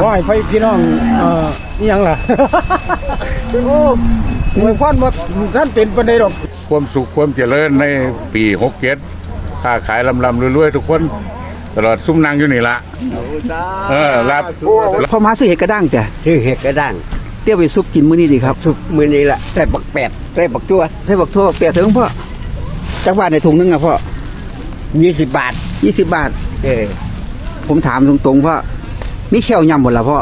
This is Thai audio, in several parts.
ว่าให้ไฟพี่น้องเอ่อนี่ยังล่ะ โอ้หวยพรว่าท่านเป็นปันไดดอกความสุขความเจริญในปีหกเจ็ดค้าขายลำลำรวยๆทุกคน ตลอดซุ้มนางอยู่นี่ละเออรับพอมาซื้อเห็ดกระด้างแต่ชื่อเห็ดกระด้างเตี้ยวไปซุปกินมื้อนี้ดีครับสุกมือนี้ละใส่บักแปดใส่บักจั่วใส่บักทั่วเปียกถึงพ่อจักบาทในถุงนึงอะพ่อยี่สิบบาท20บาท เออผมถามตรงๆพ่อ มีเชี่ยวยำหมดละพ่อ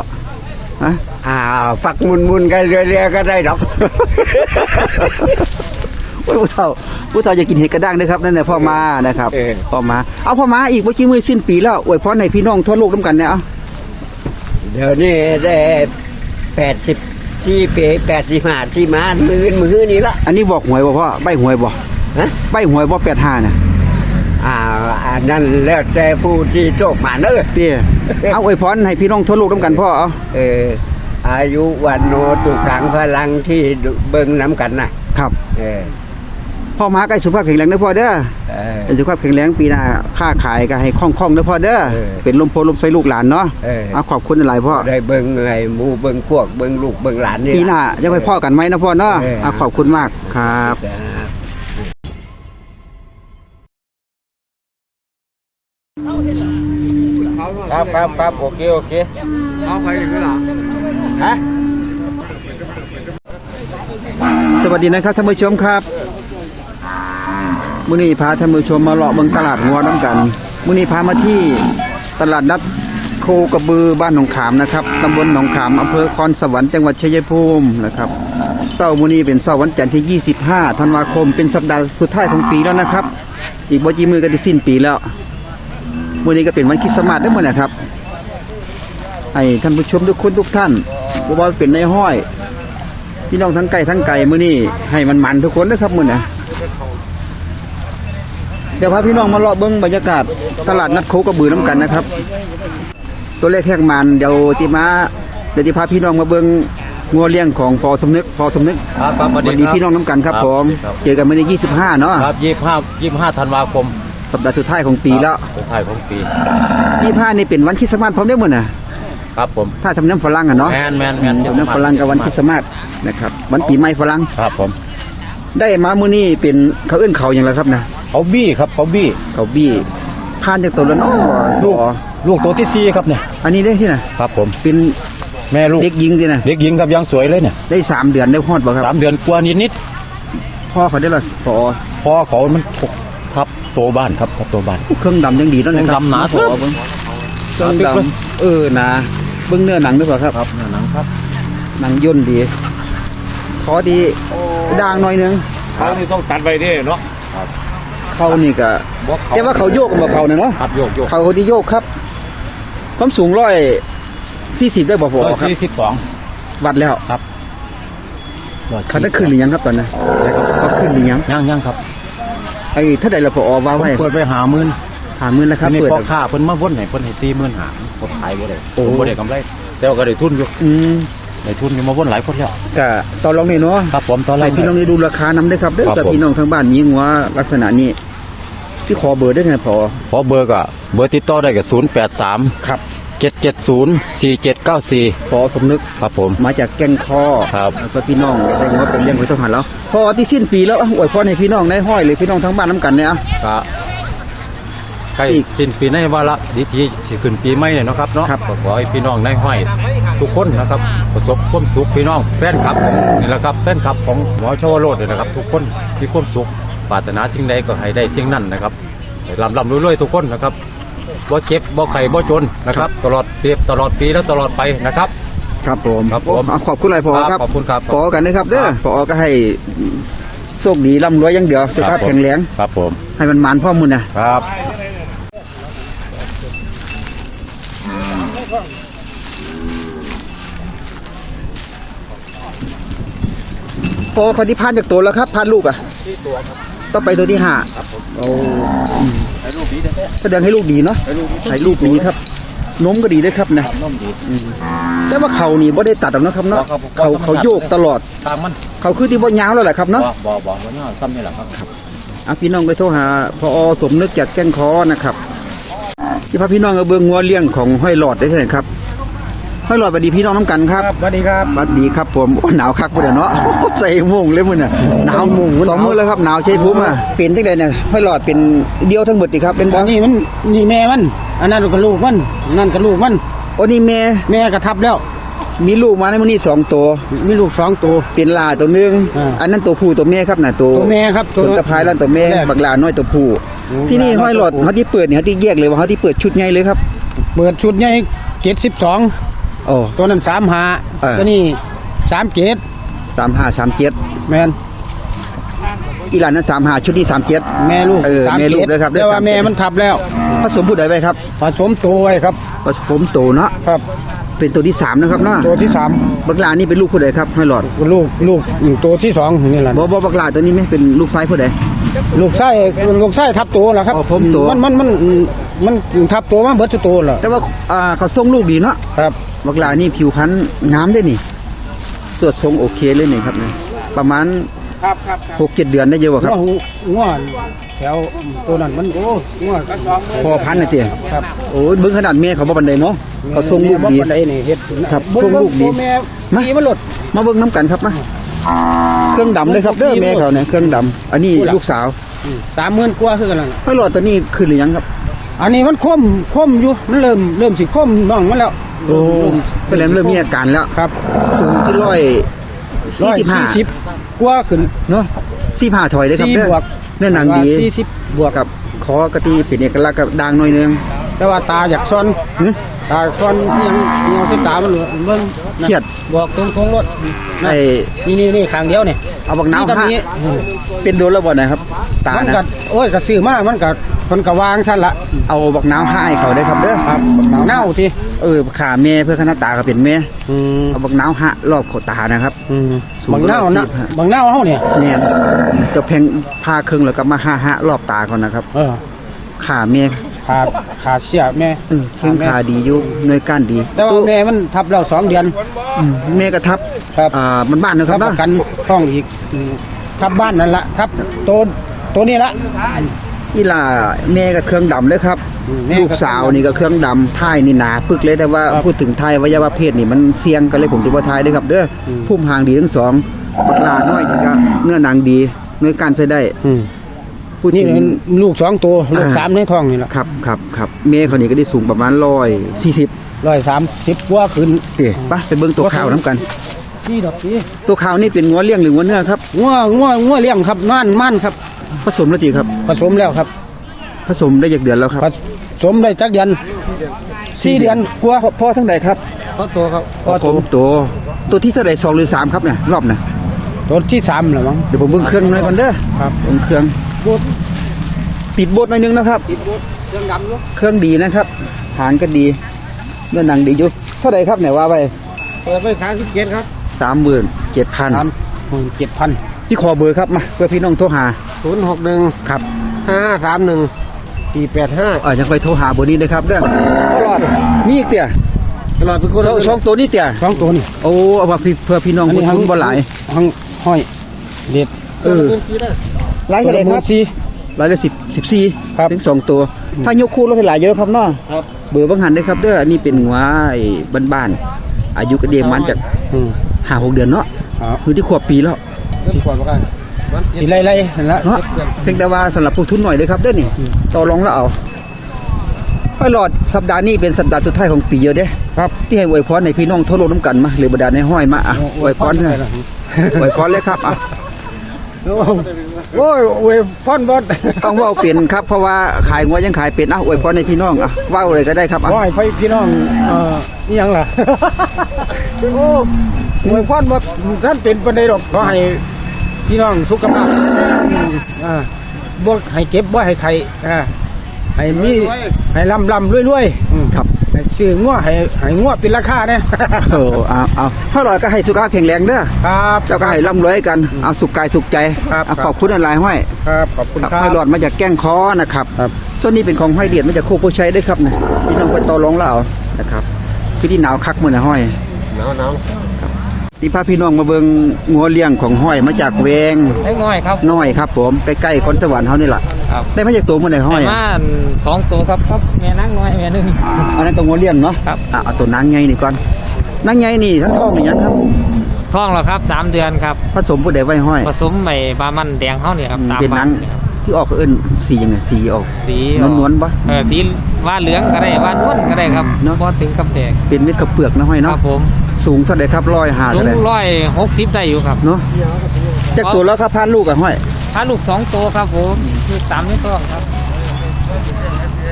ฮะอ่าฝักมุนมุนๆกันเรื่อยๆก็ได้ดอกโอ้ยผู้เฒ่าผู้เฒ่าจะกินเห็ดกระด้างนะครับนั่นแหละพ่อมานะครับเออพ่อมา เอาพ่อมาอีกเมื่อกี้มือสิ้นปีแล้วอวยพรให้พี่น้องทั่วโลกน้ำกันเนี่ยเอาเดี๋ยวนี้ได้แปดสิบที่เปแปดสิบห้าที่มามือมือนี้ละอันนี้บอกหวยบ่พ่อใบหวยบ่ฮะใบหวยบ่85น่ะ อ่าอันนั้นแล้วแต่ผู้ที่โชคมาเนอะเตี้ยเอาอวยพรให้พี่น้องทั่วโลกน้ำกันพ่อเอาเอออายุวันโนสุขังพลังที่เบิ่งน้ำกันนะครับ เออพ่อมาใกล้สุขภาพแข็งแรงเด้อพ่อเด้อเออเป็นสุขภาพแข็งแรงปีหน้าค้าขายก็ให้คล่องๆเด้อพ่อเด้อเออเป็นลมโพลมใส่ลูกหลานเนาะเออเอาขอบคุณหลายๆพ่อได้เบิ่งไอ้หมูเบิ่งพวกเบิ่งลูกเบิ่งหลานนี่ปีหน้าจะค่อยพ่อกันไหมนะพ่อเนาะเออเอาขอบคุณมากครับ ครับครับครับโอเคโอเคเอาไปถึงแล้วฮะสวัสดีนะครับท่านผู้ชมครับมื้อนี้พาท่านผู้ชมมาเลาะเบิ่งตลาดงัวน้ำกันมื้อนี้พามาที่ตลาดนัดโคกระบือบ้านหนองขามนะครับตำบลหนองขามอำเภอคอนสวรรค์จังหวัดชัยภูมินะครับเช้ามื้อนี้เป็นเช้าวันจันทร์ที่ 25 ธันวาคมเป็นสัปดาห์สุดท้ายของปีแล้วนะครับ อีกบ่กี่มื้อก็จะสิ้นปีแล้ว มื้อนี้ก็เป็นวันคริสต์มาสเด้อมื้อนะครับให้ท่านผู้ชมทุกคนทุกท่านบ่ว่าเป็นในห้อยพี่น้องทั้งไก่ทั้งไก่มื้อนี้ให้มันมันทุกคนนะครับมื้อนะเดี๋ยวพาพี่น้องมาเลาะเบิ่งบรรยากาศตลาดนัดโคกระบือน้ำกันนะครับ ตัวเลขแพกมันเดี๋ยวที่มาเดี๋ยวที่พาพี่น้องมาเบิ่งงัวเลี้ยงของพอสมนึกพอสมนึกครับครับสวัสวันดีนี้ครับพี่น้องน้ำกันครับครับผมครับเจอกันมื้อนี้25เนาะครับยี่ห้ายี่ห้าธันวาคม สัปดาห์สุดท้ายของปีแล้วสุดท้ายของปี25นี่เป็นวันคริสต์มาสพร้อมได้อมื้อน่ะครับผมถ้าทำน้ำฝรั่งอะเนาะแมนแมนแมนทำน้ำฝรั่งกับวันคริสต์มาสนะครับวันปีใหม่ฝรั่งครับผม ได้มามื้อนี้เป็นเขาเอิ้นเขาหยังล่ะครับนะเขาบี้ครับเขาบี้เขาบี้ผ่านจากตัวแล้วเนาะลูกลูกตัวที่สี่ครับเนี่ยอันนี้ได้ที่ไหนครับผมเป็นแม่ลูกเด็กยิงที่ไหนะเด็กหญิงครับยังสวยเลยเนี่ยได้สามเดือนได้ฮอดบ่ครับสามเดือนกว่านิดนิดพ่อเขาได้ละพอๆพ่อเขามันถก ทับโตบ้านครับทับโตบ้านเครื่องดำยังดีแล้วนะครัเครื่องดำหนาพอเบิ่งเครื่องหนาตึ๊บเลยดำเออหนาเบิ่งเนื้อหนังด้วยเปล่าครับ ครับหนังครับหนังย่นดี ขอดีด่างหน่อยหนึงเขานี่ต้องตัดไปดิเนาะเขานี่ก็แต่ว่าเขาโยกกับบ่เขาน่ะเนาะครับโยกโยกเขาที่โยกครับ ความสูงร้อยสี่สิบได้บ่พอร้อยครับสี่สิบสอง วัดแล้วครับเขาได้ขึ้นหรือยังครับตอนนั้นเขาขึ้นหรือยัง ย่างย่างครับ ไอ้ถ้าใดละพอว่าผมไว้เปิดไปหาหมื่นหาหมื่นแล้วครับทีนี่เปิดพ่อค้าเพิ่นมาวนไหนเพิ่นให้ตีหมื่นหาผมขายบ่ได้โอ้ผมบ่ได้กำไรแต่ว่าก็ได้ทุนอยู่อืมได้ทุนอยู่มาวนหลายคนแล้วก็ต่อรองนี่เนาะครับผมตอนแรให้กพี่น้องได้ดูราคานำได้ครับเด้อครับกับผมพี่น้องทางบ้านมีงัวลักษณะนี้ที่ขอเบอร์ได้ไงพอขอเบอร์ก็เบอร์ติดต่อได้ก็ศูนย์แปดสามครับ เจ็ดเจ็ดศูนย์สี่เจ็ดเก้าสี่พอสมนึก ครับผม มาจากแก่งคอครับแล้วก็พี่น้องได้งัวเป็นเลี้ยงไว้ต้องหันแล้ว พอที่สิ้นปีแล้วอะอวยพรให้พี่น้องได้ห้อยเลยพี่น้องทั้งบ้านน้ำกันเนี่ยอะ ก็ใกล้อีกสิ้นปีในวาระดีที่สิขึ้นปีใหม่เนี่ยเนาะครับเนาะครับ ก็ขอให้พี่น้องได้ห้อยทุกคนนะครับ ประสบความสุขพี่น้องแฟนคลับของนี่แหละครับแฟนคลับของหมอชวโรดเนี่ยนะครับ ทุกคนมีความสุขปรารถนาสิ่งใดก็ให้ได้สิ่งนั้นนะครับให้ร่ำร่ำรวยๆทุกคนนะครับ บ่เจ็บบ่ไข้บ่จนนะครับ ตลอดปีตลอดปีและตลอดไปนะครับ ครับผมครับผมเอาขอบคุณหลายพอครับครับขอบคุณครับพอกันนะครับเด้อครับพอก็ให้โชคดีร่ำรวยอย่างเดียวสุขภาพแข็งแรงครับผมให้มันหมานพ่อมุนนะครับพอคนที่พานจากตัวแล้วครับพานลูกอะต้ องไปตัวที่ห้าโอ้อืมแสดงให้ลูกดีเนาะให้ลูกดีครับนมก็ดีด้วยครับนะ น้มดีแต่ว่าเขานี่บ่ได้ตัดหรอกนะครับเนาะครับเขาเขาโยกตลอด ตามมันเขาคือที่บ่ยาวแล้วแหละครับบ่เนาะบ่บ่บ่เนี่ยซ้ำนี่แหละครับอะพี่น้องไปโทรหาพอสมนึกจากแก้งคอนะครับที่พาพี่น้องเอาเบิ่งงัวเลี้ยงของห้อยหลอดได้เท่าไหร่ครับ ห้อยหลอดสวัสดีพี่น้องน้ำกันครับสวัสดีครับสวัสดีครับผมโอ้หนาวคักพุ่นน่ะเนาะใส่โม่งเลยพุ่นน่ะหนาวใส่โม่งสองมื้อแล้วครับหนาวใช่พุ่มอะเป็นจังไดเนี่ยห้อยหลอดเป็นเดียวทั้งหมดนี่ครับเป็นบ่อันนี้มันนี่แม่มัน อันนั้นก็ลูกมันอันนั่นก็ลูกมันโอ้นี่แม่แม่กระทับแล้ว มีลูกมาในมื้อนี้สองตัว มีลูกสองตัวเป็นลาตัวหนึงอ่าอันนั้นตัวผู้ตัวแม่ครับน่ะตัวตัวแม่ครับตัวส่วนตะพายแล้วตัวแม่แรกบักลาน้อยตัวผู้อืมที่นี่บักลาน้ห้ออยยหลอดตัวผู้เขาที่เปิดเนี่ยเขาที่แยกเลยว่าเขาที่เปิดชุดใหญ่เลยครับ เปิดชุดใหญ่เจ็ดสิบสอง โอ้ ตัวนั้นสามหาเออ ตัวนี้สามเจ็ดสามห้าสามเจ็ดแมนอีหลานนั้นสามห้าชุดนี้สามเจ็ด แม่ลูกเออสามแม่ลูกเจ็ดด้วยครับได้แต่ว่าสามเจ็ดแม่มันทับแล้ว ผสมผู้ใดไปครับผสมตัวไว้ครับ ผสมโตเนาะครับ เป็นตัวที่สามนะครับเนาะตัวที่สามบักลานี่เป็นลูกผู้ใดครับห้อยหลอดลูกลูกตัวที่สองนี่แหละบ่บ่บักลาตัวนี้ไหมเป็นลูกซ้ายผู้ใด ลูกไส้ลูกไส้ทับตัวแหละครับอ๋อผมตัว มันมันมัน มันทับตัวมาเบิดทุกตัวแหละแต่ว่าอ่าเขาส่งลูกดีเนาะครับบักลานี่ผิวพรรณงามด้วยนี่สวดทรงโอเคเลยนี่ครับนี่ประมาณครับครับหกเจ็ดเดือนได้เยอะกว่าครับง้อหูง้อแถวตัวนั้นมันโอ้ง้อพอพันธุ์นะเตี้ยครับโอ้ยเบิ่งขนาดแม่เขาบ่บันไดเนาะเขาส่งลูกดีบ่ปานใดนี่เฮ็ดครับเงส่งลูกดีตัวแม่มาดีมันหลดมาเบิ่งน้ำกันครับมาเครื่องดำเลยครับเด้อแม่เขาเนี่ยเครื่องดำอันนี้ลูกสาวสามหมื่นกว่าคือกันล่ะห้อยหลอดตัวนี้ขึ้นหรือยังครับ อันนี้มันคมคมอยู่มันเริ่มเริ่มสิคมน้องมันแล้วเป็นแล้วเริ่มมีอาการแล้วครับ สูงที่ร้อยสี่สิบห้าสิบกว่าขึ้นเนาะสี่ผ่าถอยเลยครับสี่เด้อบวกเนื้อหนังดีสี่สิบบวกกับคอกระตีเป็นเอกลักษณ์กับด่างหน่อยนึงแต่ว่าตาอยากซ่อนหึตาซ่อนที่ยังที่ยังที่ตามันเหลือเบิ่งนะเครียดบอกตรงตรงๆรถไอ้นี่นี่นี่ข้างเดียวนี่เอาบักนี่น้ำตรงห้านี้เป็นโดนแล้วบ่นะครับ ตามันนะก็โอ้ยก็ซื้อมามันก็ คนก็วางซั่นละเอาบักน้ำห้าให้เขาได้ครับเด้อครับบักน้ำเน่าทีเออขาแม่เพื่อคณะตาก็เป็นแม่อืมเอาบักน้ำห้ารอบเขาตานะครับอืมสูงบางเน่าร้อยนะสี่สิบห้าบางเน่าเฮาเนี่ยเนี่ยจะแพงพาครึ่งแล้วก็มาห้าห้ารอบตาก่อนนะครับเออขาแม่ขาขาเสียแม่เออเครื่องขาดีอยู่หน่วยก้านดี แต่ว่าแม่มันทับเราสองเดือนอืมแม่ก็ทับครับอ่ามันบ้านนะคทัรับบประเนาะกันต้องอีกอืมทับบ้านนั่นละทับตัวตัวนี้ละ อีหล่าแม่ก็เครื่องดำเลยครับ อืมแม่ลูก็กสาวนี่ก็เครื่องดำท้ายนี่หนาปึกเลยแต่ว่าครับพูดถึงไทายวัยวะเพศนี่มันเสี่ยงกันเลยผมถือว่าทายเด้อครับเด้ออพุ่มหางดีทั้งสองบักลาน้อยนี่ก็เนื้อหนังดีเนื้อการใช้ได้อืม พูดนี่ถึงลูกสองตัวลูกอ่า สามในท้องนี่แหละครับครับครับแม่เขานี่ก็ได้สูงประมาณร้อยสี่สิบร้อยสามสิบกว่าขึ้นเอ๊ะไปไปเบิ่งตัวข่าวน้ำกัน นี่ดอกนี่ตัวข่าวนี่เป็นงัวเลี้ยงหรืองัวเนื้อครับ งัวงัวงัวเลี้ยงครับม่านม่านครับ ผสมแล้วจีครับ ผสมแล้วครับ ผสมได้จากเดือนแล้วครับผสมได้จักเดือนสี่เดือนกว่าพ่อพ่อทั้งใดครับพอตัวครับพอผตัวมตัวตัวที่เท่าไหร่สองหรือสามครับเนี่ยรอบน่ะตัวที่สามเหรอมั้งเดี๋ยวผมเบิ่งเครื่องหน่อยก่อนเด้อครับเบิ่งเครื่องปิดโบดหน่อยนึงนะครับติดบุเครื่องดำอยู่เครื่องดีนะครับหางก็ดีเนื้อหนังดีอยู่เท่าไหร่ครับเนี่ยว่าไปเปิดไปขายสิบเจ็ดครับสามหมื่นเจ็ดพันสามเจ็ดพัน ที่ขอเบอร์ครับมาเพื่อพี่น้องโทรหาศูนย์หกหนึ่งครับห้าสามหนึ่งสี่แปดห้าเออยังไปโทรหาเบอร์นี้เลยครับเด้อตลอดนี่อีกเตี่ยตลอดเป็นคนสองสองตัวนี้เตี่ยสองตัวนี่โอ้เอามาเพื่อพี่น้องผู้ทุนบ่หลายห้องห้อยเด็ดเออหลายเท่าไหร่หคมื่รับนสี่ร้อยละสิบสิบสี่ครับถึงสองตัว ถ้ายกคู่รถหลายเยอะครับเนาะครับเบอร์บางหันได้อครับเด้ออันนี้เป็นหัวไอ้บ้านๆอายุกระเดียงมันจากอืมห้าหกเดือนเนาะครับคือที่ขวบปีแล้ว สีไล่ไล่ๆนั่นละเนาะเพียงแต่ว่าสำหรับผู้ทุนหน่อยเลยครับเด้อนี่ต่อรองแล้วเอาไปหลอดสัปดาห์นี้เป็นสัปดาห์สุดท้ายของปีเยอะเด้ครับที่ให้อวยพรในพี่น้องทั่วโลกน้ำกันมาหรือบรรดาในห้อยมาอะอวยพรเลยอวยพรเลยครับอะโอ้ยโอ้ยพ่อนบดต้องว่าเปลี่ยนครับเพราะว่าขายงวยังขายเป็นอะอวยพรในพี่น้องอะว่าอะไรก็ได้ครับอะว่าให้ไปพี่น้องเอ่อนี่ยังล่ะโอ้โอ้ยพ่อนบดท่านเป็นปันไดดอกก็ให้ พี่น้องสุขภาพอ่าบ่ให้เจ็บบ่ให้ไข้อ่าให้มีให้ลำลำรวยรวยๆอืมครับ ให้ซื้องัวให้ให้งัวเป็นราคาเนี่ย เออเอาเอาถ้าลอยก็ให้สุขภาพแข็งแรงเด้อครับเจ้าก็ให้ร่ำรวยกันเอาสุขกายสุขใจครับเอาขอบคุณอะไรห้อยครับขอบคุณครับครัห้อยบหลอดมาจากแก้งคอนะครับครับ ส่วนนี้เป็นของห้อยเดียดมาจากโคกโพชัยด้วยครับนะพี่น้องไปต่อรองแล้วเอานะครับพี่ที่หนาวคักมือนะห้อยหนาวหนาว ที่พาพี่น้องมาเบิ่งงัวเลี้ยงของห้อยมาจากแวงเล็กน้อยครับ น้อยครับ ผมใกล้ๆคนสวรรค์เฮานี่แหละครับ ได้มาจากตัวมันไหนห้อยประมาณสองตัวครับครับแม่นั่งน้อยแม่หนึง อันนั้นตัวงัวเลี้ยงเนาะครับ อะเอาตัวนางไงนี่ก่อนนั่งไงนี่ทั้งท้องนี่ยังครับ ท้องแล้วครับสามเดือนครับผสมผู้ใดไว้ห้อย ผสมใหม่บามันแดงเขาเนี่ยครับอืมตามเป็นหนังบ้าเนี่ย ครับที่ออกเอิ้นสียังไงสีออกสีนวลๆปะเออสีว่าเหลืองก็ได้ว่านวลก็ได้ครับเนอะพอถึงกับแดงเป็นเม็ดกระเปลือกนะห้อยคเนาะรับผมสูงเท่าใดครับร้อยหาลุเท่างใดร้อยหกสิบได้อยู่ครับเนาะจากตัวแล้วครับพานลูกอะห้อยถ้าลูกสองตัวครับผมคือตามไม่ต้องครับ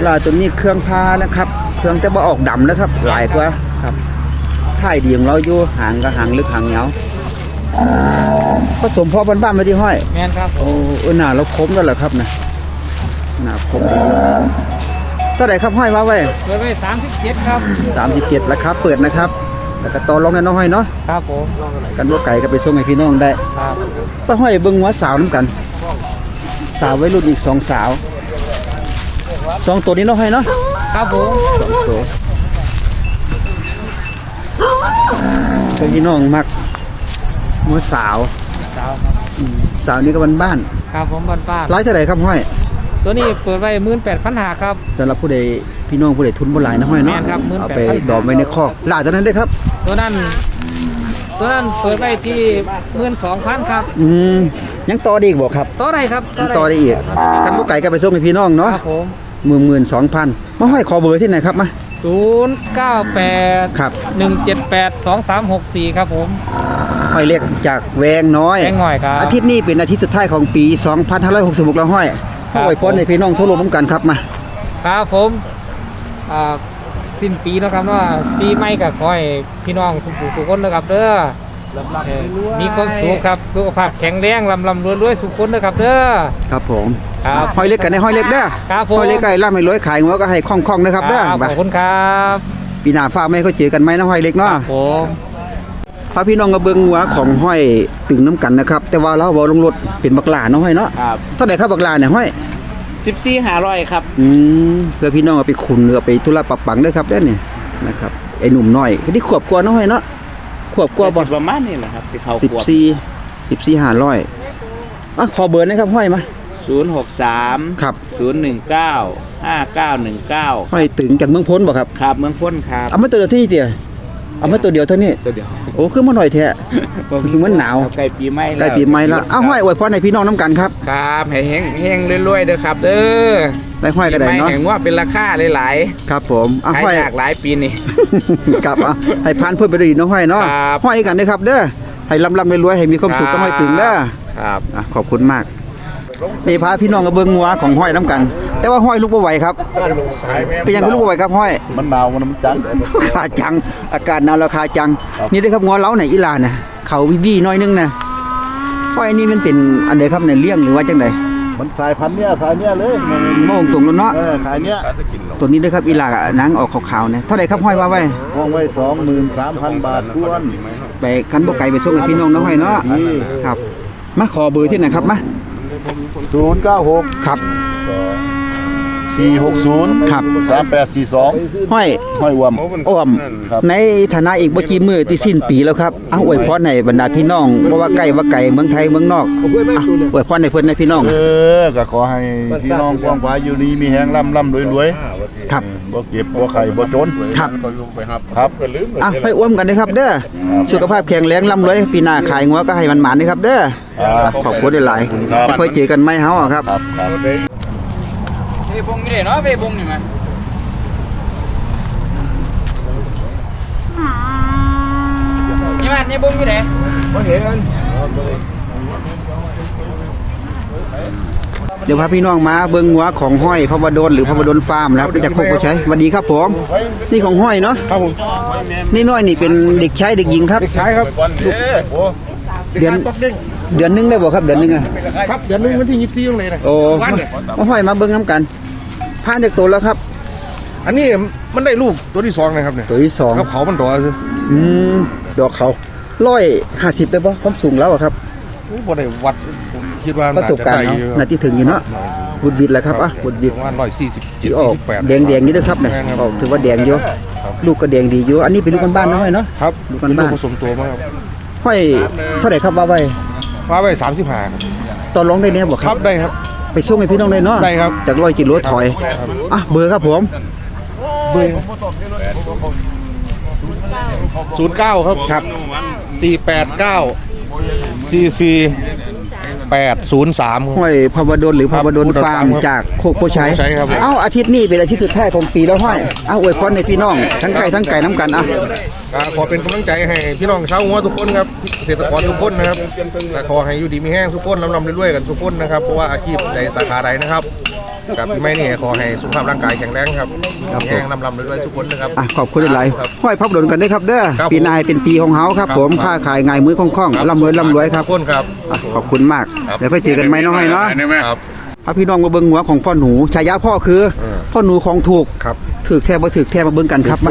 ลาตัวนี้เครื่องพานะครับ เครื่องจะบ่ออกดำนะครับหลายกว่าครับถ่ายดีของเราอยู่หางก็หางลึกหางเหนียว ผสมพ่อบ้านๆมาที่ห้อย แม่นครับผโอ้มเออหน้าเราคมแล้วเหรอครับนะหน้าคมดีเท่าไหร่ครับห้อยว่าไว้เปิดไว้สามสิบเจ็ดครับ สามสิบเจ็ดราคาเปิดนะครับ แล้วก็ต่อรองในน้องห้อยเนาะ ครับผมกันว่าไก่ก็ไปส่งให้พี่น้องได้ครับป้าห้อยเบิ่งหัวสาวน้ำกัน สาวไว้รุ่นอีกสองสาวสองตัวนี้น้องห้อยเนาะครับผมสองตัวเป็นพี่น้องมัก หัวสาวสาวครับสาวนี้ก็บ้านบ้านครับผมบ้านป้าๆร้ายเท่าไหร่ครับห้อยๆตัวนี้เปิดไว้หมื่นแปดพันหาครับ สำหรับผู้ใดพี่น้องผู้ใดทุนบ่หลายนะห้อยเนาะแม่นครับ18,000 เอาไปดอมไว้ในคอกหลาจากนั้นได้อครับ ตัวนั้น ตัวนั้นเปิดไว้ที่หมื่นสองพันครับอืมยังต่อได้อีกบ่ครับต่อได้ครับยังต่อได้อีกกันบ่ไก่ก็ไปส่งให้พี่น้องคเนาะรับผมหมื่นหมื่นสองพันมาห้อยคอเบอร์ที่ไหนครับมา ศูนย์เก้าแปดครับหนึ่งเจ็ดแปดสองสามหกสี่ครับผมห้อยเล็กจากแวงน้อย แจ้งหน่อยครับ อาทิตย์นี้เป็นอาทิตย์สุดท้ายของปี 2566แล้วห้อยครับขอให้พรให้พี่น้องทั่วโลกร่วมกันครับมา ครับผมอ่าสิ้นปีแล้วครับว่าปีใหม่กับขอให้พี่น้องทุกผู้ทุกคนนะครับเด้อเอ่อมีความสุขครับสุขภาพแข็งแรงลำลำรวยรวยสุขคนนะครับเด้อครับผม ครับห้อยเล็กกันในห้อยเล็กเด้อครับผมห้อยเล็กไก่ล่ำให้รวยขายงัวก็ให้คล่องๆนะครับเด้อครับไปขอบคุณครับปีหน้าฟ้ากไม่เขาเจอกันไหมนะห้อยเล็กเนาะผมพาพี่น้องกระเบิงหัวของห้อยตึงน้ำกันนะครับ แต่ว่าเราบ่ลงรถเป็นบักหลาเนาะห้อยเนาะครับเท่าไหร่ครับบักหลาเนี่ยห้อยสิบสี่หาร้อยครับอืมเพื่อพี่น้องเอาไปขุนหรือเอาไปธุระปักปังเด้อครับเด้อนี่นะครับไอ้หนุ่มน้อยที่ขวบกว่าเนาะห้อยเนาะขวบกว่าบ่ประมาณนี้แหละครับที่เขาสิบสี่สิบสี่ห้าร้อยอะขอเบอร์นะครับห้อยมา ศูนย์หกสามครับศูนย์หนึ่งเก้าห้าเก้าหนึ่งเก้าห้อยตึงจากเมืองพ้นบ่ครับ ครับเมืองพ้นครับเอามาตัวเดียวที่นี่เดียวเอามาตัวเดียวเท่านี้ ตัวเดียวโอ้คือมาหน่อยแท้คือมันหนาว ใกล้ปีใหม่แล้วใกล้ปีใหม่แล้วเอาห้อยอวยพรให้พี่น้องน้ำกันครับ ครับให้เฮงเฮงรวยๆเด้อครับเด้อได้ห้อยก็ได้ปีใหม่เนาะแห่งว่าเป็นราคาหลายครับผมเอาๆขายห้อยยากหลายปีนี่ครับเอาให้พานเพื่อนไปด้วยดีเนาะห้อยเนาะครับห้อยกันเด้อครับเด้อให้ลำลำรวยๆให้มีความสุขก็ห้อยตึงเด้อครับอะขอบคุณมาก นี่พาพี่น้องกับเบิ้งงัวของห้อยน้ำกัน แต่ว่าห้อยลูกบ่ไหวครับเป็นยังคือลูกบ่ไหวครับห้อย มันหนาวมันมันจังขาจัง อากาศหนาวราคาจัง นี่ได้อครับงัวเล้าไหนอีหลาน่ะเขาวิบีน้อยนึงนะห้อยนี่มันเป็นอันใดครับในเลี้ยงหรือว่าจังไดมันสายพันธุ์เนี้ยสายเนี้ยเลยมองตรงแล้วเนาะเออขายเนี้ยตัวนี้ได้อครับอีหลาหนังออกขาวๆเนี่ยเท่าไหร่ครับห้อยว่าไว้ห้องไว้สองหมื่นสามพันบาททวนไปคันบ่ไก่ไปส่งให้พี่น้องเนาะห้อยเนาะครับมาขอเบอร์ที่ไหนครับมา ศูนย์เก้าหกครับ สี่หกศูนย์ครับ สามแปดสี่สองห้อยห้อยวม อ้อมในฐานะอีกบ่กี่มื้อที่สิ้นปีแล้วครับเอาอวยพรให้บรรดาพี่น้องบ่ว่าใกล้ว่าไกลเมืองไทยเมืองนอกอะอวยพรให้เพิ่นให้พี่น้อง เออก็ขอให้พี่น้องกว้างขวายอยู่ดีมีแหงร่ำร่ำรวยรวยครับ บ่เก็บบ่ไข่บ่จนครับครับอะให้อ้วมกันเด้อครับเด้อสุขภาพแข็งแรงร่ำรวยปีหน้าขายงัวก็ให้มันหมานๆเด้อครับเด้อครับขอบคุณหลายครับๆค่อยเจอกันใหม่เฮาอะครับ ครับครับเฟบงนี่เนาะเฟบงนี่มั้ยนี่มันนี่บงอยู่ไหนเดี๋ยวพาพี่น้องมาเบิ่งงัวของห้อยพระวดลหรือพระวดลฟาร์มนะครับจากพวกผู้ใช้สวัสดีครับผม นี่ของห้อยเนาะครับผมนี่น้อยนี่เป็นเด็กชายเด็กหญิงครับใช่ครับเดือนเดือนหนึงได้บ่ครับเดือนหนึงอะครับเดือนนึงวันที่ยี่สิบสี่ตรงไหนนะโอ้มาห้อยมาเบิ่งน้ำกันผ่านจากตัวแล้วครับ อันนี้มันได้ลูกตัวที่สองนะครับเนี่ยตัวที่สองกับเขามันตัวซื้ออืมดอกเขาร้อยห้าสิบได้ปะความสูงแล้วอะครับโอ้บ่ได้วัดผม คิดว่าประสบการณ์น่เนาะจะน่าที่ถึงอยู่เนาะบุดบิดแหละครับอะบุดบิดประมาณร้อยสี่สิบเจ็ดที่อสี่อกสิบแปดแดงแดงๆนี่ด้วยครับเนี่ยแม่นครับออกถือว่าแดงอยู่ลูกก็แดงดีอยู่อันนี้เป็นลูกบ้านๆนะห้อยเนาะครับลูกบ้านๆผสมตัวมาครับห้อยเท่าไหร่ครับว่าไว้ว่าไปสามสิบห้าตอนร้องได้เนี่ยบอกคครัรับบได้ครับ ไปส่งให้พี่น้องได้เนาะได้ครับจากร้อยกิโลถอยอะเบอร์ครับผมเบอร์ศูนย์เก้าครับครับสี่แปดเก้าสี่สี่ แปดศูนย์สามห้อยพาวดลหรือพาวดลครับฟาร์มครับจากโคกโพชัยใช่ครับเอ้าอาทิตย์นี้เป็นอาทิตย์สุดท้ายของปีแล้วห้อยเอ้าอวยพรในพี่น้องทั้งไก่ทั้งไก่น้ำกันอะก็ขอเป็นกำลังใจให้พี่น้องชาวหัวทุกคนครับเกษตรกรทุกคนนะครับก็ขอให้อยู่ดีมีแห้งทุกคนร่ำๆรวยๆกันทุกคนนะครับเพราะว่าอาชีพใดสาขาใดนะครับ กับพี่ไม่นี่ขอให้สุขภาพร่างกายแข็งแรงครับมีแห้งร่ำๆรวยๆทุกคนนะครับ อะขอบคุณหลายครับๆห้อยพับดลกันด้วยครับเด้อครับปีหนายเป็นปีของเฮาครับครับผมครับค้าขายง่ายมือคล่องๆร่ำรวยร่ำรวยครับทุกคนครับ อะขอบคุณมากครับ เดี๋ยวก็เจอกันไหมน้องห้อยเนาะได้ไหมครับ พาพี่น้องมาเบิ่งหัวของพ่อหนูฉายาพ่อคือพ่อหนูของถูกครับ ถือแท้บ่ถือแท้มาเบิ่งกันครับมา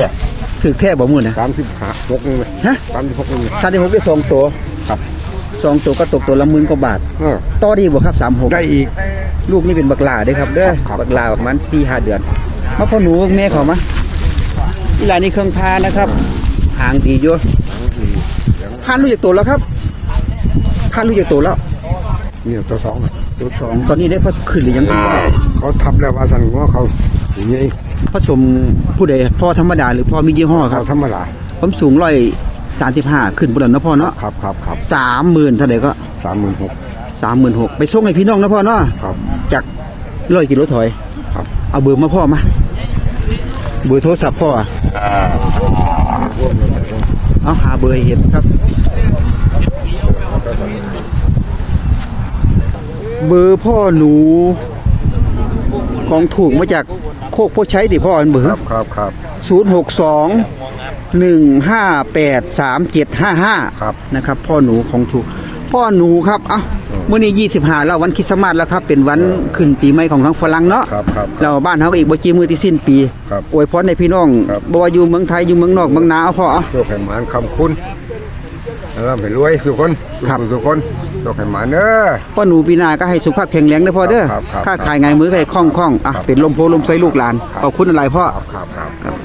ถือแท้บ่มื้อนะสามสิบห้าหกนึงเลยฮะสามสิบหกนึง สามสิบหกได้สองตัวครับ สองตัวก็ตกตัวละหมื่นกว่าบาทเออต่อดีบ่ครับสามหกได้อีก ลูกนี่เป็นบักหลาเด้อครับเด้อครับบักหลาประมาณสี่ห้าเดือนมาพ่อหนูแม่เขามาอีหลานนี่เครื่องพานะครับ หางดีอยู่พานลูกจากตัวแล้วครับพานลูกจากตัวแล้วเนี่ยตัวสองตัวสองตอนนี้ได้พอขึ้นหรือยังครับเขาทับแล้วว่าสันว่าเขาอย่างนี้ผสมผู้ใดพ่อธรรมดาหรือพ่อมียี่ห้อคเขารับธรรมดาผมสูงร้อยสามสิบห้าขึ้นบุรันนะพ่อเนาะครับครับครับสามหมื่นเท่าไหร่ก็สามหมื่นหกสามหมื่นหกไปส่งให้พี่น้องนะพ่อเนาะครับจาก ร้อยกิโลถอยครับ เอาเบอร์มาพ่อมา เบอร์โทรศัพท์พ่อเอาหาเบอร์ให้เห็นครับ เบอร์พ่อหนูของถูกมาจากโคกพ่อใช้ดิพ่ออันเบอร์ครับครับครับศูนย์หกสองหนึ่งห้าแปดสามเจ็ดห้าห้าครับนะครับ พ่อหนูของถูก พ่อหนูครับ เอ้าเมื่อนี้ยี่สิบห้าแล้ววันคริสต์มาสแล้วครับ เป็นวันขึ้นปีใหม่ของทางฝรั่งเนาะครับครับเราบ้านเขาก็อีกบ่จีมือที่สิ้นปีครับอวยพรในพี่น้องครับ บ่ว่าอยู่เมืองไทยอยู่เมืองนอกเมืองนาเอาพ่อเอา โชคให้หมานคำคุณแล้วไปรวยสุขคนครับ สุขคนโชคให้หมานเด้อ พ่อหนูปีหน้าก็ให้สุขภาพแข็งแรงเด้อพ่อเด้อครับครับ ค้าขายไงายมือก็ให้คล่องคล่องอะครับเป็นลมโพลมไส้ลูกหลานครับขอบคุณอะไรพ่อ ครับครับครับ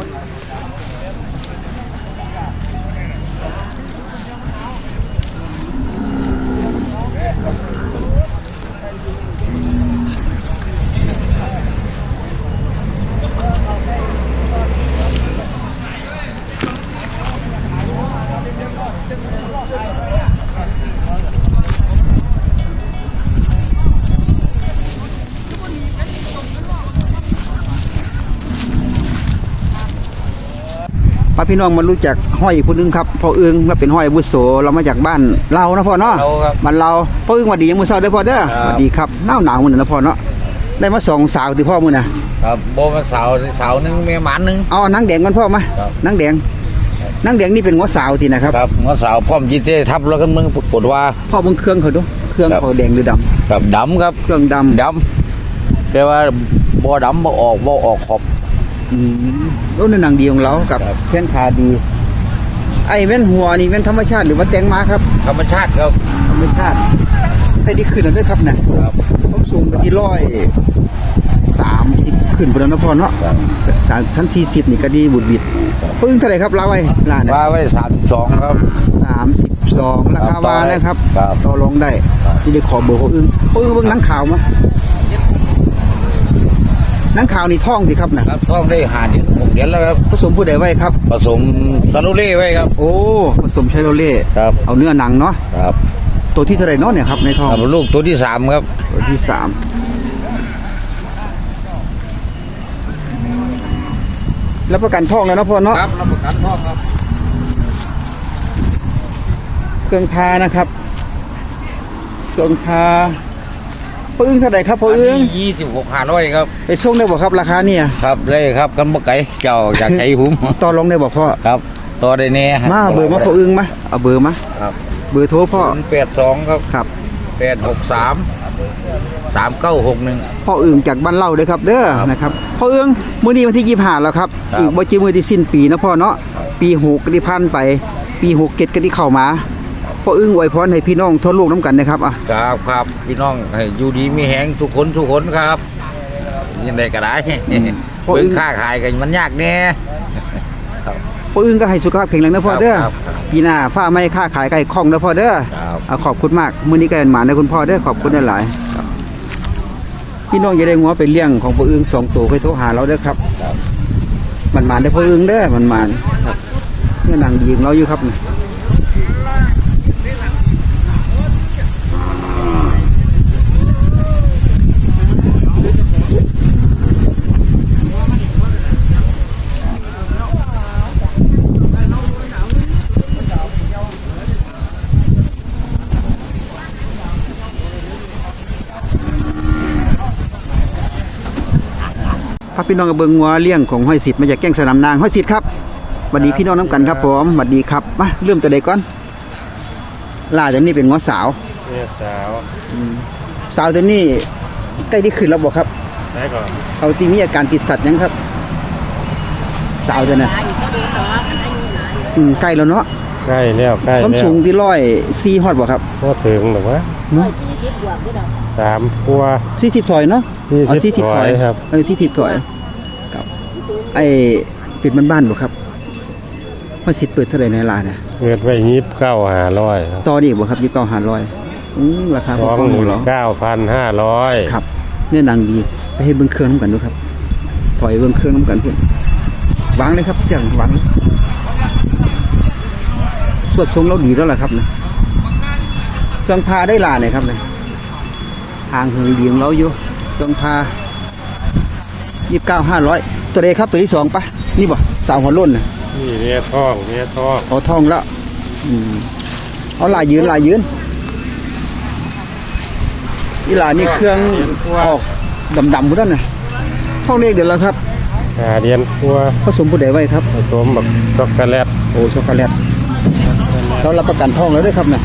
พาพี่น้องมารู้จักห้อยผู้หนึงครับพ่อเอื้องเราเป็นห้อยอาวุโสเรามาจากบ้านเรานะพ่อเนาะเราครับ บ้านเราพ่อเอื้องหวัดดียังมื้อเช้าเด้อพ่อเด้อครับ หวัดดีครับหนาวหนาวมื้อนี้นะพ่อเนาะได้มาสองสาวที่พ่อมื้อน่ะครับโบมาเสาเสาหนึ่งเมียหมันหนึ่งเอานางแดงกันพ่อมาครับ นางแดงนางแดงนี่เป็นหัวสาวที่นะครับครับหัวเสาพร้อมจีเต้ทับแล้วกันมึงปรากฏว่า พ่อเบิ่งเครื่องเขาดูเครื่องครับ เขาแดงหรือดำครับดำครับเครื่องดำดำแต่ว่าบ่ดำบ่ออกบ่ออกขอบ อืมโอ้นั่นนางดีของเรากับครับ แข้งขาดี ไอ้แม่นหัวนี่แม่นธรรมชาติหรือว่าแต่งมาครับ ธรรมชาติครับธรรมชาติไอ้นี่ขึ้นแล้วด้วยครับเนี่ยครับผมสูงกันที่ร้อยสามสิบขึ้นบนนพรเนาะสามชั้นสี่สิบนี่ก็ดีบุดบิดเพิ่งเท่าไหร่ครับลาไว้ลาเนี่ยว่าไว้สามสองครับ สามสิบสองราคาครับวานะครับ ครับต่อรองได้ ที่ได้ขอเบอร์เขาอึ้งเขาอึ้งเบิ่งหนังข่าวมาห นังข่าวนี่ท่องสิครับนะครับท้องได้หาเดือนหกเดือนแล้วครับผสมผู้ใดไว้ครับ ผสมซาลูเล่ไว้ครับ โอ้ผสมไชโรเล่ครับเอาเนื้อหนังเนาะครับตัวที่เท่าไหร่เนาะเนี่ยครับในท้องครับลูกตัวที่สามครับตัวที่สามแล้วประกันท้องแล้วเนาะพ่อเนาะครับรับประกันท้องครับ เครื่องพานะครับ เครื่องพา พ่ออึ้งเท่าไหร่ครับพ่ออึ้งยี่สิบหกห้าร้อยครับไปส่งได้บ่ครับราคาเนี่ยครับได้ครับกันบ่ไก่เจ้าจากใจผมต่อรองได้บ่พ่อครับต่อได้แน่มาเอาเบอร์มาพ่ออึ้งมาเอาเบอร์มาครับเบอร์โทรพ่อแปดสองครับครับแปดหกสามสามเก้าหกหนึ่งพ่ออึ้งจากบ้านเล่าเด้อครับเด้อนะครับพ่ออึ้งมื้อนี้วันที่25แล้วครับครับอีกบ่จีมื้อที่สิ้นปีนะพ่อเนาะปี6ก็ที่ผ่านไป ปี6เก็ดก็ที่เข้ามา พ่ออึ้งอวยพรให้พี่น้องทั่วโลกนํกันนะครับอะครับครับพี่น้องให้อยู่ดีมีแหงทุกคนทุกคนครับยังไงก็ได้เบิ่งค่าขายกันมันยากแน่พ่ออึ้งก็ให้สุขภาพแข็งแรงนะพ่อเด้อครับครับปีหน้าฟ้าไม่ค้าขายไก่คล่องนะพ่อเด้อครับเอาขอบคุณมากมื้อนี้ก็เป็นหมานะคุณพ่อเด้อขอบคุณหลายๆครับพี่น้องอย่าได้งัวไปเลี้ยงของพ่ออึ้งสองตัวไปโทรหาเราเด้อครับมันหมานได้อพ่ออึ้งเด้อมันหมานครับเนี่ยหนังดีของเราอยู่ครับ พาพี่น้องกับเบิงงัวเลี้ยงของห้อยสิทธิ์มาจากแก้งสนามนางห้อยสิทธิ์ครับสวัสดีพี่น้องน้ำกันครับผมสวัสดีครับมาเริ่มแต่ใดก่อนล่าตัวนี้เป็นงัวสาวเนี่ยสาวสาวตัวนี้ใกล้ที่ขึ้นแล้วบอกครับได้ก่อนเขาตีมีอาการติดสัตว์ยังครับ สาวตัวนั้นอืมใกล้แล้วเนาะใกล้แล้วใกล้ความแล้วสูงที่ร้อยซีฮอดบ่ครับพอถึงหรือวะเนาะสามกัวสี่สิบถอยเนาะ40อ๋อสี่สิบถอยถอยครับเออสี่สิบถอยครับ ไอ้ปิดมันบ้านบ่ครับห้อยสิทธิ์เปิดเท่าไหร่ในร้านน่ะเกิดไว้ยิบเก้าหาร้อยครับต่อดีบ่ครับยี่เก้าหาร้อยอืมราคาสพองอหๆหมูมื่นเหรอเก้าพันห้าร้อยครับเนี่ยหนังดีไปให้เบิ่งเครื่องน้ำกันดูครับ ถอยเบิ่งเครื่องน้ำกันเพื่อนวางเลยครับเสียงวางเลยสวดทรงเราดีแล้วล่ะครับนะเครื่องพาได้ลาเนี่ยครับนะทางเหิงดีของเราอยู่เครื่องพายี่สิบเก้าห้าร้อย ตัวใดครับตัวที่สองปะนี่บ่สาวหัวโล้นนะนี่เนี่ยท้องเนี่ยท้องเอาทองแล้วอืมเอาลายยืนลายยืนอีหลานี่เครื่องออกดำๆหมดแล้วนะท้องเลขเดี๋ยวแล้วครับหาเดียนกัวผสมผู้ใดไว้ครับ ผสมแบบช็อกโกแลตโอ้ช็อกโกแลตเรารับประกันท้องแล้วด้วยครับเนี่ย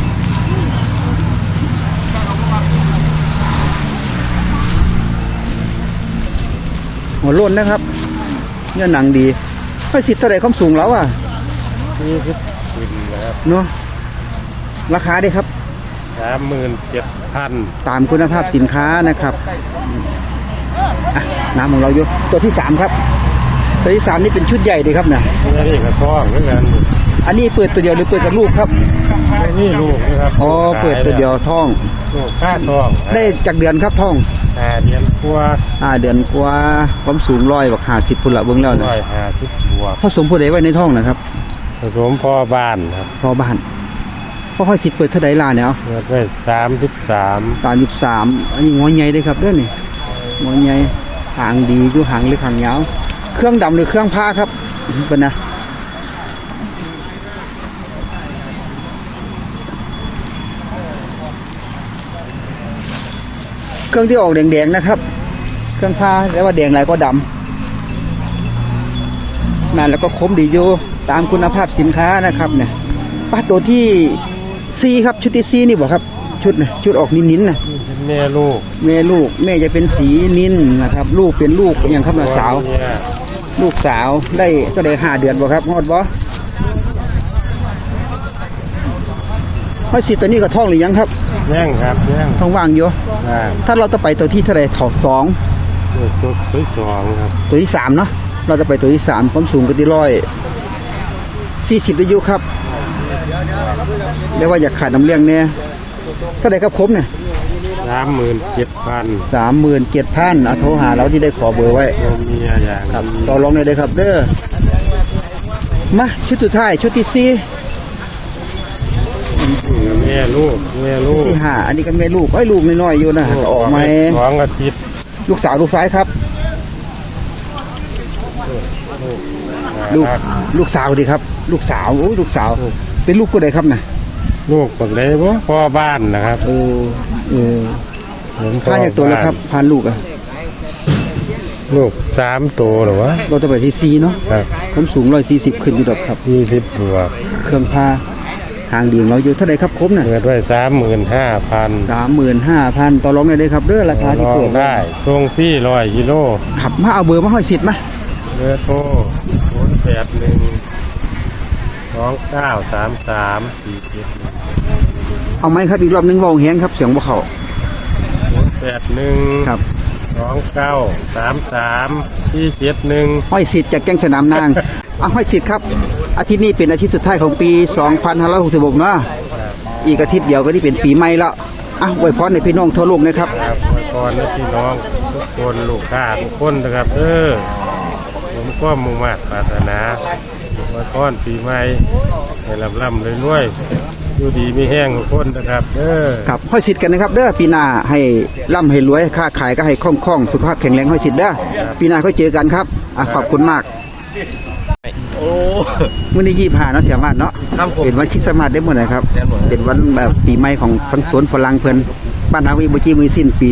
หัวโล้นนะครับ เนี่ยหนังดีไม่สิทธิ์เท่าไหรความสูงแล้วอะนี่คือขึ้นนะครับเนาะราคาได้ครับสามหมื่นเจ็ดพันตามคุณภาพสินค้านะครับอะน้ำของเราอยู่ตัวที่สามครับ ตัวที่สามนี่เป็นชุดใหญ่ดีครับเนี่ยนี่ก็ท้องเหมือนกันอันนี้เปิดตัวเดียวหรือเปิดกับลูกครับนี่ลูกนะครับอ๋อเปิดตัวเดียวท้องลูกค่าท้องได้จากเดือนครับท้องหาเดียนกัวอ่าเดือนกว่าความสูงร้อยบักหาสิบพุ่นละเบื้องแล้วนะร้อยห้าสิบบวกผสมผู้ใดไว้ในท้องนะครับผสมพ่อบ้านครับพอบ้านพ่อค่อยสิทธิ์เปิดเท่าใดล่ะเนี่ยเกิดไว้สามสิบสามสามสิบสามอันนี้งอใหญ่เด้อครับเด้อนี่งอใหญ่หางดีอยู่หางหรือหางยาว เครื่องดำหรือเครื่องผ้าครับเป็นนะ รื่องที่ออกแดงๆนะครับ เครื่องผ้าแล้วว่าแดงอะไรก็ดำนั่นแล้วก็คมดีอยู่ตามคุณภาพสินค้านะครับเนี่ยป้าตัวที่ซีครับชุดที่ซีนี่บอกครับ ชุดนะชุดออกนินๆนะเป็นแม่ลูกแม่ลูกแม่จะเป็นสีนินนะครับ ลูกเป็นลูกอย่างครับนะสาวเนี่ยลูกสาวได้ก็ได้ห้าเดือนบ่ครับฮอดบ่ห้อยสิตัวนี้ก็ท้องหรือยังครับแย่งครับแย่งท้องว่างอยู่ได้ถ้าเราจะไปตัวที่เท่าไหรถอดสองตัวตัวสองครับตัวที่สามเนาะเราจะไปตัวที่สามความสูงก็ที่ร้อยสี่สิบอายุครับเรียกว่าอยากขาดน้ำเลี้ยงเนี่ยเท่าไหรครับครบเนี่ยสามหมื่นเจ็ดพันสามหมื่นเจ็ดพันเอาโทรหาเราที่ได้ขอเบอร์ไว้ตัวเมียอย่างครับต่อรองเลยเด้อครับเด้อมาชุดสุดท้ายชุดที่สี่แม่ลูกแม่ลูกที่ห้าอันนี้ก็แม่ลูกไอ้ยลูกน้อยๆอยู่นะออกมาสองอาทิตย์ลูกสาวลูกซ้ายครับ ลูกลูกสาวดีครับ ลูกสาวโอ้ยลูกสาว เป็นลูกผู้ใดครับน่ะลูกปักเลยบ่พ่อบ้านนะครับเออเออเห็นพ่พานจากตัวแล้วครับ พานลูกอะลูกสามตัวหรือวะเราจะไปที่ซีเนาะครับผมสูงร้อยสี่สิบขึ้นอยู่ดอกครับยี่สิบบวกเครื่องพา หางดีของเราอยู่เท่าไหรครับครบน่ะเกิดไว้สามหมื่นห้าพันสามหมื่นห้าพันต่อรองเลยเด้อครับเด้อราคาที่ลอเปิงดได้ทรงพี่ร้อยกิโลขับมาเอาเบอร์มาห้อยสิทธิ์มาเรือโทรศูนย์แปดหนึ่งสองเก้าสามสามสี่เจ็ดเอาไหมครับอีกรอบหนึงเวองแหงครับเสียงบ่เขาศูนย์แปดหนึ่งครับสองเก้าสามสามสี่เจ็ดหนึ่งห้อยสิทธิ์จากแก้งสนามนางเอาห้อยสิทธิ์ครับ อาทิตย์นี้เป็นอาทิตย์สุดท้ายของปี 2566เนาะอีกอาทิตย์เดียวก็ที่เป็นปีใหม่แล้วอะอวยพรในพี่น้องทั่วโลกนะครับครับไว้ก่อนนะพี่น้องทุกคนลูกค้าทุกคนนะครับเออผมก็มุ่งมั่นปรารถนามาก้อนปีใหม่ให้ลำลำเลยรวยๆอยู่ดีมีแห้งทุกคนนะครับเด้อครับห้อยสิทธิ์กันนะครับเด้อปีหน้าให้ร่ำให้รวยค้าขายก็ให้คล่องคล่องสุขภาพแข็งแรงห้อยสิทธิ์เด้อปีหน้าก็เจอกันครับอะขอบคุณมาก โอ้ มื้อนี้ยี่ผ่าเนาะเสียมาดเนาะครับผมเป็นวันคริสต์มาสได้หมดเลยครับ ได้หมด เป็นวันแบบปีใหม่ของทั้งสวนฝรั่งเพิ่นบ้านนาวีบุจีมือสิ้นปี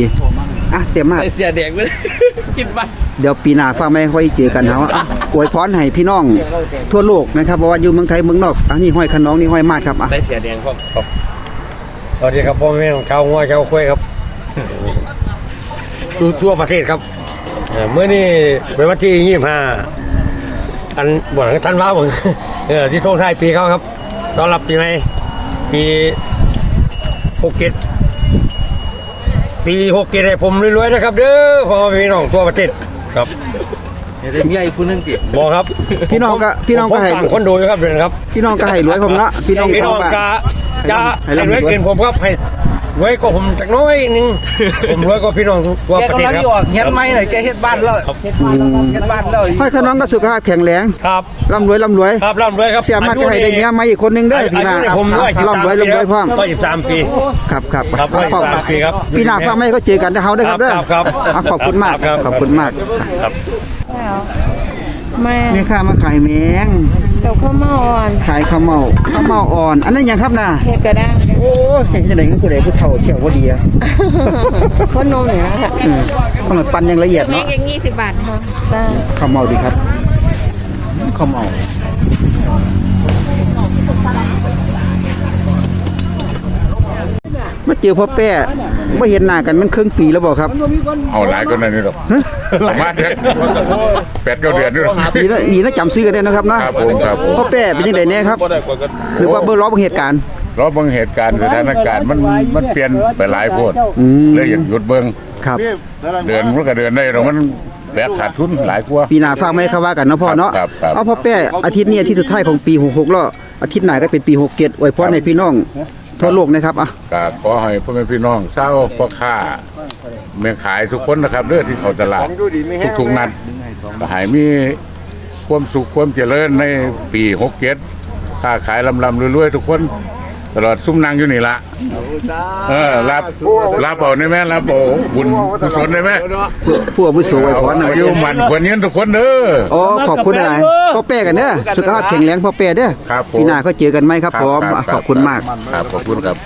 อะเสียมาดเสียแดงไปกินไปเดี๋ยวปีหน้าฟังไม่ค่อยเจอกันเฮาอะอวยพรให้พี่น้อง ทั่วโลกนะครับเพราะว่าอยู่เมืองไทยเมืองนอกอันนี้ห้อยขนองนี่ห้อยมาดครับอะใส่เสียแดงพร้อมสวัสดีครับพ่อแม่ของชาวงัวชาวควายครับทั่วทั่วประเทศครับเอ่อเมื่อนี้เป็นวันที่ยี่ห้า อันบ่นท่านว่าผมเออที่ท่งท้ายปีเขาครับต้อนรับปีใหม่ปีหกเจ็ดปีหกเจ็ดให้ผมรวยๆนะครับ เด้อพ่อแม่พี่น้องทั่วประเทศครับได้มีไอ้ผู้นึงติบอกครับพี่น้องก็พี่น้องก็ให้ผมฟังคนดูอยู่ครับเดือนครับ พี่น้องก็ให้รวยผมเนาะพี่น้องพี่น้องก็กะจะให้ให้ร่ำรวยให้รวยเกินผมครับให้ รวยก็ผมจักน้อยหนึง ผมรวยก็พี่น้องทั่วแกประเทกำศลังครับอยู่ออกเฮ็ดไม้หน่อยแกเฮ็ดบ้านแล้วเฮ็ดบ้านแล้วเฮ็ดบ้านแล้วห้อยขนองก็สุขภาพแข็งแรงครับร่ำรวยร่ำรวย ครับร่ำรวยครับเสียมากก็ให้ได้เงี้ยมาอีกคนหนึงเด้อพี่อานายุคเนี่ยรับผมร้อยสิบร่ำรวยสามปีร่ำรวยพร้อมร้อยสิบสามปี ครับครับครับร้อยสิบสามปีครับพี่นาฟังไม่ก็เจอกันที่เฮาได้อครับเด้อครับครับอะขอบคุณมากครับ ขอบคุณมากครับ แม่นี่ข้ามาขายแมงกับข้าวเมาอ่อนขายข้าวเมาข้าวเมาอ่อน อันนั้นหยังครับน่ะเห็ดกระด้าง โอ้ยเห็นจังได๋ผู้ใดผู้เฒ่าเที่ยวบ่ดีอะคนนมเนี่ยนะคะอืมต้องปั่นอย่างละเอียดแม่เนาะยังยี่สิบบาทค่ะจ้าข้าวเมาดีครับข้าวเมามาเจอพ่อแป้ไม่เห็นหน้ากันมันครึ่งปีแล้วบอกครับเอาหลายคนนั่นนี่หรอกประมาณเดือนแปดเก้าเดือนนี่หรอกดีนะดีนะจำซื้อกันได้นะครับเนาะครับผมครับผมพ่อแป้เป็นยังไงเนี่ยครับ หรือว่าเบอร์ล้อบางเหตุการณ์ รอบบางเหตุการณ์สถานการณ์มันมันเปลี่ยนไปหลายโพดอืมเลยอยากหยุดเบิ่งครับ เดือนมันก็เดือนได้หรอกมันแบกขาดทุนหลายกว่า ปีหน้าฟังไหมเขาว่ากันเนาะพ่อเนาะครับครับ เอาพ่อแป้อาทิตย์นี้อาทิตย์สุดท้ายของปี66แล้วอาทิตย์หน้าก็เป็นปี67อวยพรให้พี่น้องทั่วโลกนะครับอะ ก็ขอให้พ่อแม่พี่น้องเช่าวพ่อค้าแม่ขายทุกคนนะครับเด้อที่เขาตลาดทุกๆนัดก็ให้มีความสุขความเจริญในปี67ค้าขายลำลำรวยๆทุกคน ตลอดซุ้มนางอยู่นี่ละเออรับรับเอาได้ไหมรับเอาบุญกุศลได้ไหมผู้ผู้อาวุโสอวยพรนะอายุมันควรเนี้ยทุกคนเด้ออ๋อขอบคุณหลายพ่อแป้กันเด้อสุขภาพแข็งแรงพ่อแป้เด้อครับผมปีหน้าก็เจอกันไหมครับผมอะขอบคุณมากครับขอบคุณครับ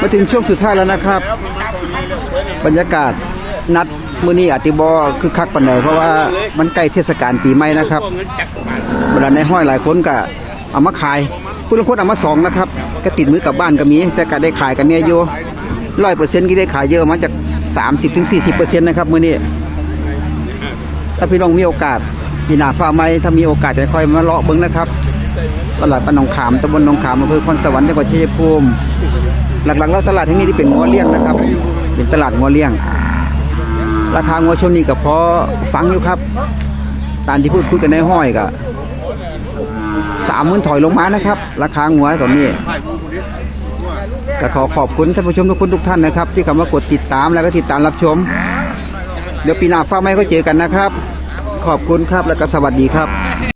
มาถึงช่วงสุดท้ายแล้วนะครับ บรรยากาศนัด มื้อนี้อาจติบอคือคักปานใดเพราะว่ามันใกล้เทศกาลปีใหม่นะครับเวลาในห้อยหลายคนก็เอามาขายผู้ลางคนเอามาสองนะครับก็ติดมือกลับบ้านก็มี แต่ก็ได้ขายกันเนี่ยอยู่ร้อยเปอร์เซ็นต์ที่ได้ขายเยอะมาจาก 30ถึง40เปอร์เซ็นต์นะครับมื้อนี้ถ้าพี่น้องมีโอกาสพี่นาฟ้าไม้ถ้ามีโอกาสจะค่อยมาเลาะเบิ้งนะครับตลาดปนองขามตำบลนองขามอำเภอคอนสวรรค์จังหวัดชัยภูมิหลักๆแล้วตลาดแห่งนี้ที่เป็นงัวเลี้ยงนะครับ เป็นตลาดงัวเลี้ยง ราคางัวช่วงนี้ก็พอฟังอยู่ครับ ตามที่พูดคุยกันในห้อยก็สามหมื่นถอยลงมานะครับ ราคางัวตอนนี้ก็ขอขอบคุณท่านผู้ชมทุกคนทุกท่านนะครับ ที่เข้ามากดติดตามแล้วก็ติดตามรับชม เดี๋ยวปีหน้าฟ้าไม่ก็เจอกันนะครับ ขอบคุณครับแล้วก็สวัสดีครับ